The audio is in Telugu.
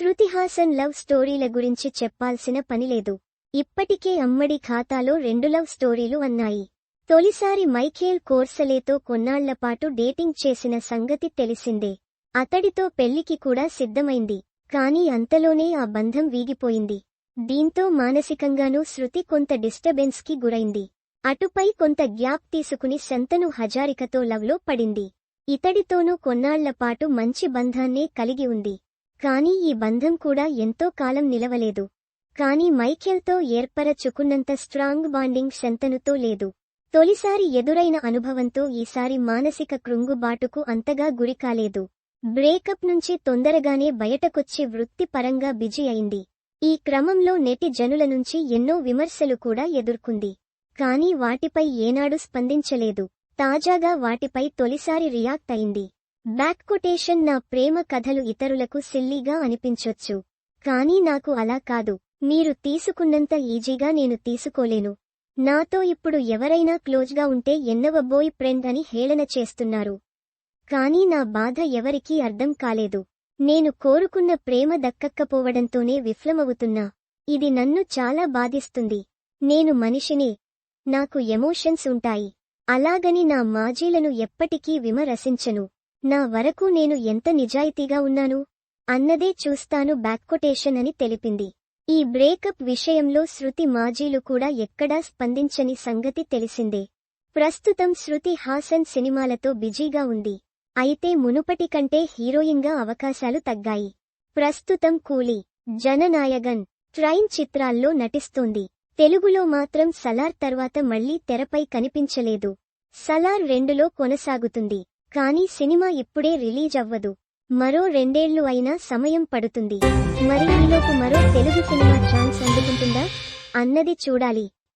శృతిహాసన్ లవ్ స్టోరీల గురించి చెప్పాల్సిన పనిలేదు ఇప్పటికే అమ్మడి ఖాతాలో రెండు లవ్ స్టోరీలు అన్నాయి. తొలిసారి మైఖేల్ కోర్సలేతో కొన్నాళ్ళపాటు డేటింగ్ చేసిన సంగతి తెలిసిందే. అతడితో పెళ్ళికి కూడా సిద్ధమైంది. కాని అంతలోనే ఆ బంధం వీగిపోయింది. దీంతో మానసికంగానూ శృతి కొంత డిస్టర్బెన్స్కి గురైంది. అటుపై కొంత గ్యాప్ తీసుకుని శంతను హజారికతో లవ్లో పడింది. ఇతడితోనూ కొన్నాళ్ళపాటు మంచి బంధాన్నే కలిగి ఉంది. కాని ఈ బంధం కూడా ఎంతో కాలం నిలవలేదు. కాని మైఖేల్తో ఏర్పరచుకున్నంత స్ట్రాంగ్ బాండింగ్ శంతనుతో లేదు. తొలిసారి ఎదురైన అనుభవంతో ఈసారి మానసిక కృంగుబాటుకు అంతగా గురికాలేదు బ్రేకప్ నుంచి తొందరగానే బయటకొచ్చి వృత్తిపరంగా బిజీ అయింది. ఈ క్రమంలో నెటి జనుల నుంచి ఎన్నో విమర్శలు కూడా ఎదుర్కొంది. కానీ వాటిపై ఏనాడు స్పందించలేదు. తాజాగా వాటిపై తొలిసారి రియాక్ట్ అయింది. బ్యాక్ కొటేషన్ నా ప్రేమ కథలు ఇతరులకు సిల్లీగా అనిపించొచ్చు. కానీ నాకు అలా కాదు. మీరు తీసుకున్నంత ఈజీగా నేను తీసుకోలేను. నాతో ఇప్పుడు ఎవరైనా క్లోజ్గా ఉంటే ఎన్నవ బోయ్ ఫ్రెండ్ అని హేళన చేస్తున్నారు. కానీ నా బాధ ఎవరికీ అర్థం కాలేదు. నేను కోరుకున్న ప్రేమ దక్కక్కపోవడంతోనే విఫలమవుతున్నా. ఇది నన్ను చాలా బాధిస్తుంది. నేను మనిషినే. నాకు ఎమోషన్స్ ఉంటాయి. అలాగని నా మాజీలను ఎప్పటికీ విమరసించను నా వరకు నేను ఎంత నిజాయితీగా ఉన్నాను? అన్నదే చూస్తాను బ్యాక్కొటేషన్ అని తెలిపింది. ఈ బ్రేకప్ విషయంలో శృతి మాజీలు కూడా ఎక్కడా స్పందించని సంగతి తెలిసిందే. ప్రస్తుతం శృతి హాసన్ సినిమాలతో బిజీగా ఉంది. అయితే మునుపటి కంటే హీరోయిన్గా అవకాశాలు తగ్గాయి. ప్రస్తుతం కూలీ జననాయగన్ ట్రైన్ చిత్రాల్లో నటిస్తోంది. తెలుగులో మాత్రం సలార్ తర్వాత మళ్ళీ తెరపై కనిపించలేదు. సలార్ రెండులో కొనసాగుతుంది. కానీ సినిమా ఇప్పుడే రిలీజ్ అవ్వదు. మరో రెండేళ్ళు అయినా సమయం పడుతుంది. మరి ఈలోపు మరో తెలుగు సినిమా ఛాన్స్ అందుకుంటుందా? అన్నది చూడాలి.